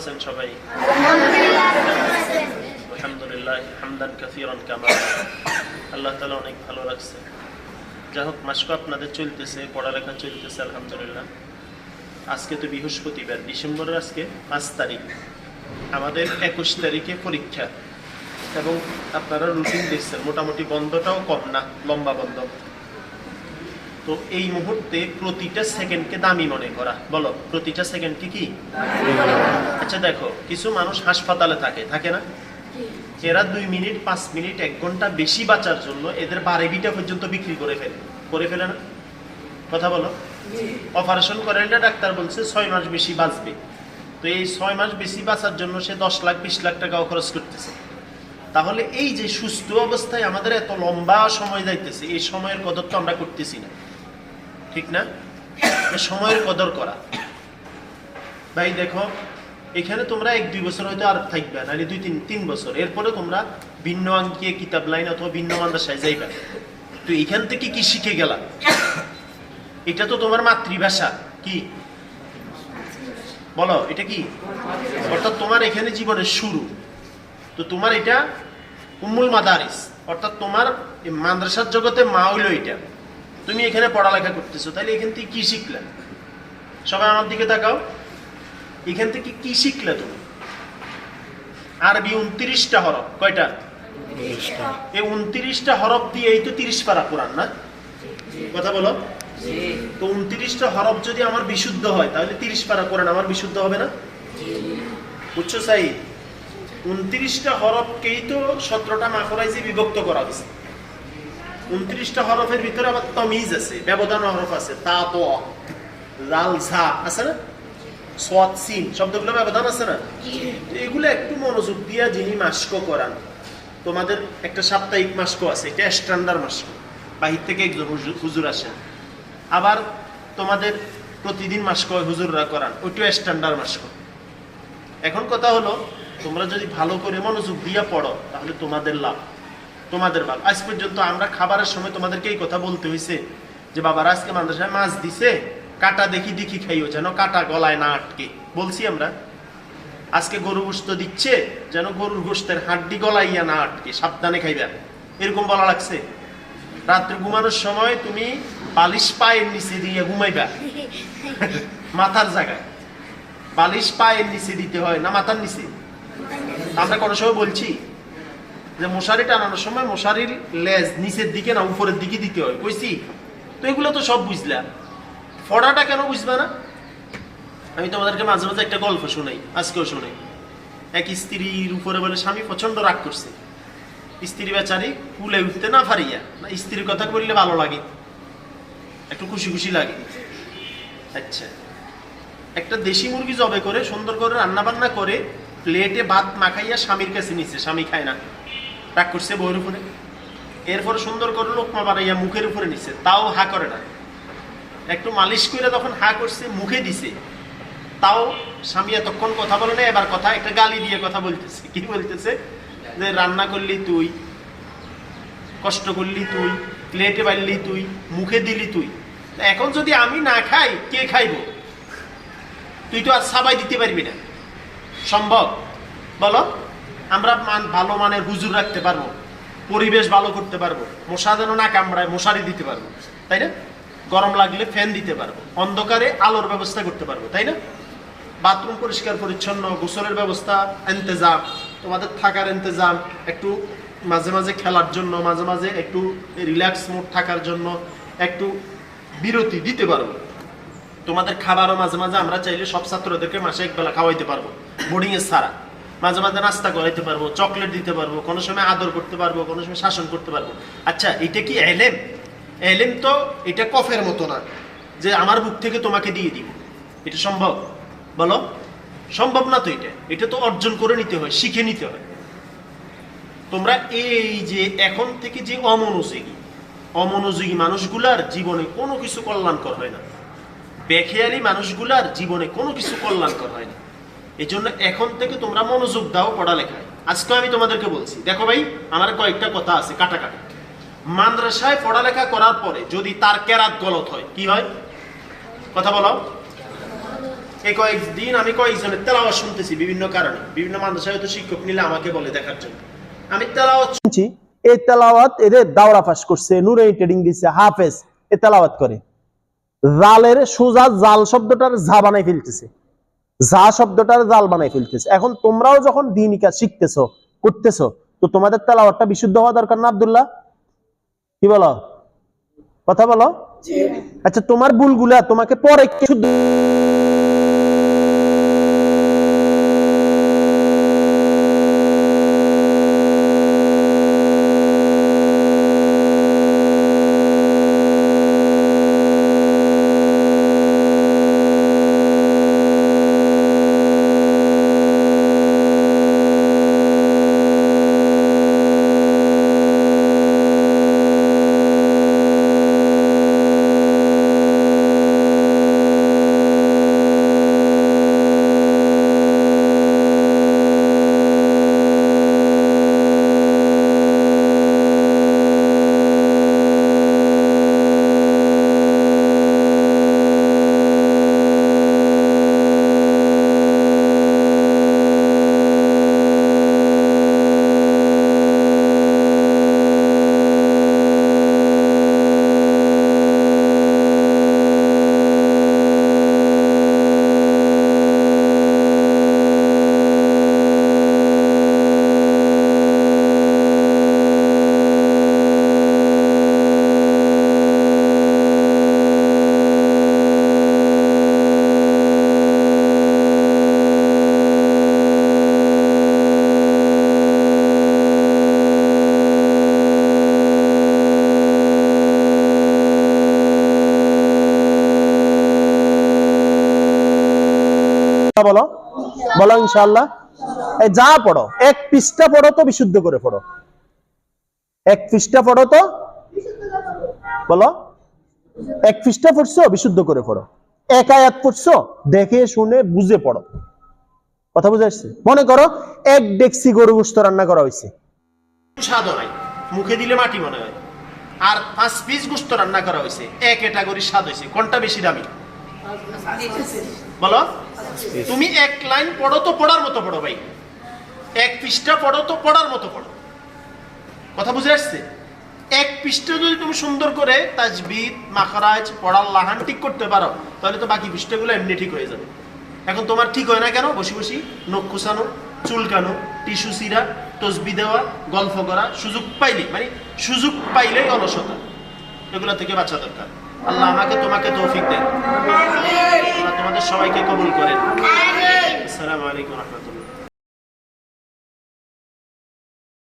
আছেন সবাই? আলহামদুলিল্লাহ, হামদান আল্লাহ তালা অনেক ভালো রাখছে। যাই হোক, মাসকো আপনাদের চলতেছে, পড়ালেখা চলতেছে, আলহামদুলিল্লাহ। আজকে তো বৃহস্পতিবার, ডিসেম্বরের আজকে পাঁচ তারিখ। আমাদের একুশ তারিখে পরীক্ষা। এবং আপনারা রুটিন দেখছেন, মোটামুটি বন্ধটাও কম না, লম্বা বন্ধ। তো এই মুহূর্তে প্রতিটা সেকেন্ডকে দামি মনে করা। বলো প্রতিটা সেকেন্ডকে কি? আচ্ছা দেখো কিছু মানুষ হাসপাতালে থাকে থাকে না? এরা দুই মিনিট পাঁচ মিনিট এক ঘণ্টা বেশি বাঁচার জন্য এদের বারে বিটা পর্যন্ত বিক্রি করে ফেলে। করে ফেলে না? কথা বলো। অপারেশন করেন না ডাক্তার বলছে ছয় মাস বেশি বাঁচবে। তো এই ছয় মাস বেশি বাঁচার জন্য সে দশ লাখ বিশ লাখ টাকাও খরচ করতেছে। তাহলে এই যে সুস্থ অবস্থায় আমাদের এত লম্বা সময় যাইতেছে এই সময়ের কদর তো আমরা করতেছি না। ঠিক না? সময়ের কদর করা। ভাই, দেখো, এখানে তোমরা এক দুই বছর হয়তো আর থাকবে নাহলে দুই তিন তিন বছর। এরপরে তোমরা ভিন্ন আঙ্কিয়ে কিতাব লাইন অথবা ভিন্ন মাদ্রাসায় যাইবে। তো এখান থেকে কি শিখে গেলা? এটা তো তোমার মাতৃভাষা। কি? বলো, এটা কি? অর্থাৎ তোমার এখানে জীবনের শুরু। তো তোমার এটা উম্মুল মাদারিস। অর্থাৎ তোমার মাদ্রাসার জগতে মা হইল এটা। তুমি এখানে পড়ালেখা করতেছো তাহলে এখান থেকে কি শিখলে? সবাই আমার দিকে তাকাও। এখান থেকে কি শিখলে তুমি? আরবি উনত্রিশটা হরফ কয়টা? এই উনত্রিশটা হরফ দিয়ে এই তো তিরিশ পারা কোরআন না? কথা বলো। তো উনত্রিশটা হরফ যদি আমার বিশুদ্ধ হয় তাহলে তিরিশ পারা কোরআন আমার বিশুদ্ধ হবে না? বুঝছ সাই উনত্রিশটা হরফকেই তো সতেরোটা মাফরাইজে বিভক্ত করা হয়েছে। উনত্রিশটা হরফের ভিতরে আবার তমিজ আছে, ব্যবধান হরফ আছে, তা, তো লাল, ঝা, আছে না? সোয়াত, সিন, শব্দগুলো ব্যবধান আছে না? এগুলো একটু মনোযোগ দিয়া যিনি মাস্ক করান, তোমাদের একটা সাপ্তাহিক মাস্ক আছে, এটা স্ট্যান্ডার্ড মাস্ক। বাহির থেকে একজন হুজুর- আসেন আবার তোমাদের প্রতিদিন মাস্ক হুজুররা করান, ওইটাও স্ট্যান্ডার্ড মাস্ক। এখন কথা হলো, তোমরা যদি ভালো করে মনোযোগ দিয়া পড়ো, তাহলে তোমাদের লাভ। তোমাদের ভালো। আজ পর্যন্ত আমরা খাবারের সময় তোমাদেরকে এই কথা বলতে হয়েছে যে বাবার আজকে মাদ্রাসায় মাছ দিছে কাটা দেখি দেখি খাইও যেন কাটা গলায় না আটকে। বলছি আমরা আজকে গরু গোস্ত দিচ্ছে যেন গরুর গোস্তের হাড্ডি গলাইয়া না আটকে সাবধানে খাইবা। এরকম বলা লাগছে। রাত্রে ঘুমানোর সময় তুমি বালিশ পায়ের নিচে দিয়ে ঘুমাইবা। মাথার জায়গায়। বালিশ পায়ের নিচে দিতে হয় না মাথার নিচে? আমরা কোনো সময় বলছি? যে মশারি টানানোর সময় মশারির লেজ নিচের দিকে না উপরের দিকে দিতে হয়। কইছি, তো এগুলো তো সব বুঝলাম। ফড়াটা কেন বুঝবে না? আমি তোমাদেরকে মাঝে মাঝে একটা গল্প শোনাই, আজকেও শোনাই। এক স্ত্রীর উপরে বলে স্বামী প্রচণ্ড রাগ করছে। স্ত্রী বেচারি কুলে উঠতে না পারিয়া, না স্ত্রীর কথা বললে ভালো লাগে, একটু খুশি খুশি লাগে। আচ্ছা একটা দেশি মুরগি জবে করে, সুন্দর করে রান্না বান্না করে, প্লেটে ভাত মাখাইয়া স্বামীর কাছে নিচ্ছে স্বামী খায় না। রাগ করছে বউয়ের উপরে। এরপর সুন্দর করে লোকমা বানাইয়া মুখের উপরে নিচ্ছে তাও হা করে না। একটু মালিশ করে তখন হা করছে, মুখে দিছে। তাও স্বামী এতক্ষণ কথা বলে না এবার কথা, একটা গালি দিয়ে কথা বলতেছে। কি বলতেছে? যে রান্না করলি তুই, কষ্ট করলি তুই প্লেটে বাড়লি তুই, মুখে দিলি তুই। এখন যদি আমি না খাই, কে খাইব? তুই তো আর সাবাই দিতে পারবি না। সম্ভব? বলো। আমরা মান ভালো মানের হুজুর রাখতে পারব, পরিবেশ ভালো করতে পারব, মশা যেন না কামড়ায়, মশারি দিতে পারব, তাই না? গরম লাগলে ফ্যান দিতে পারব, অন্ধকারে আলোর ব্যবস্থা করতে পারব, তাই না? বাথরুম পরিষ্কার, পরিচ্ছন্ন, গোসলের ব্যবস্থা এন্তেজাম তোমাদের থাকার এন্তেজাম একটু মাঝে মাঝে খেলার জন্য, মাঝে মাঝে একটু রিল্যাক্স মোড থাকার জন্য একটু বিরতি দিতে পারব। তোমাদের খাবারও মাঝে মাঝে আমরা চাইলে সব ছাত্রদেরকে মাসে একবেলা খাওয়াইতে পারব বোর্ডিংয়ের ছাড়া। মাঝে মাঝে নাস্তা করাইতে পারব চকলেট দিতে পারব, কোনো সময় আদর করতে পারব, কোনো সময় শাসন করতে পারব। আচ্ছা এটা কি এলেম? এলেম তো এটা কফের মতো না, যে আমার বুক থেকে তোমাকে দিয়ে দিব। এটা সম্ভব? বলো। সম্ভব না তো এটা। এটা তো অর্জন করে নিতে হয়, শিখে নিতে হয়। তোমরা এই যে এখন থেকে যে অমনোযোগী অমনোযোগী মানুষগুলার জীবনে কোনো কিছু কল্যাণকর হয় না। বেখেয়ালি মানুষগুলার জীবনে কোনো কিছু কল্যাণকর হয় না। এই জন্য এখন থেকে তোমরা মনোযোগ দাও পড়ালেখায়। আজকে আমি তোমাদেরকে বলছি, দেখো ভাই, আমার কয়েকটা কথা আছে কাটা কাটা মাদ্রাসায় পড়ালেখা করার পরে যদি তার কেরাত গলত হয়, কি হয়? কথা বলো। এই কয়েকদিন আমি কয়েকজনের তেলাওয়াত শুনতেছি বিভিন্ন কারণে। বিভিন্ন মাদ্রাসায় হয়তো শিক্ষক নিলে আমাকে বলে দেখার জন্য। আমি তেলাওয়াত শুনছি। এই তেলাওয়াত এদের দাওরা ফাঁস করছে নুরাই ট্রেডিং দিচ্ছে হাফেজ, এ তেলাওয়াত করে। জালের সোজা জাল শব্দটার ঝা বানাই ফেলতেছে। যা শব্দটার জাল বানাই ফেলতেছে। এখন তোমরাও যখন দিনিকা শিখতেছো করতেছো তো তোমাদের তেলাওয়ারটা বিশুদ্ধ হওয়া দরকার না আবদুল্লাহ? কি বলো? কথা বলো? আচ্ছা তোমার ভুলগুলা তোমাকে পরে শুদ্ধ বলো। বলো ইনশাআল্লাহ। এই যা পড়ো, এক পৃষ্ঠা পড়ো তো বিশুদ্ধ করে পড়ো। এক পৃষ্ঠা পড়ো তো, বলো। এক পৃষ্ঠা পড়ছো, বিশুদ্ধ করে পড়ো। এক পড়ছো, দেখে, শুনে, বুঝে পড়ো। কথা বুঝে আসছে? মনে করো, এক ডেক্সি গরু গোস্ত রান্না করা হয়েছে। মুখে দিলে মাটি মনে হয়। আর পাঁচ পিস গুস্ত রান্না করা হয়েছে, এক ক্যাটাগরির স্বাদ হয়েছে। কোনটা বেশি দামি? বলো। তুমি এক লাইন পড়ো তো পড়ার মতো পড়ো ভাই। এক পৃষ্ঠা পড়ো তো পড়ার মতো পড়ো। কথা বুঝে আসছে? এক পৃষ্ঠা যদি তুমি সুন্দর করে তাজবিদ, মাখারাজ, পড়ার লাহান ঠিক করতে পারো, তাহলে তো বাকি পৃষ্ঠাগুলো এমনি ঠিক হয়ে যাবে। এখন তোমার ঠিক হয় না কেন? বসি বসি নখ কুচানো চুলকানো টিস্যু সিরা তসবি দেওয়া, গল্প করা, সুযোগ পাইলে মানে সুযোগ পাইলেই অলসতা। এগুলো থেকে বাঁচা দরকার। আল্লাহ আমাকে তোমাকে তৌফিক দেন। তোমাদের সবাইকে কবুল করেন। আসসালামু আলাইকুম রহমতুল্লাহ।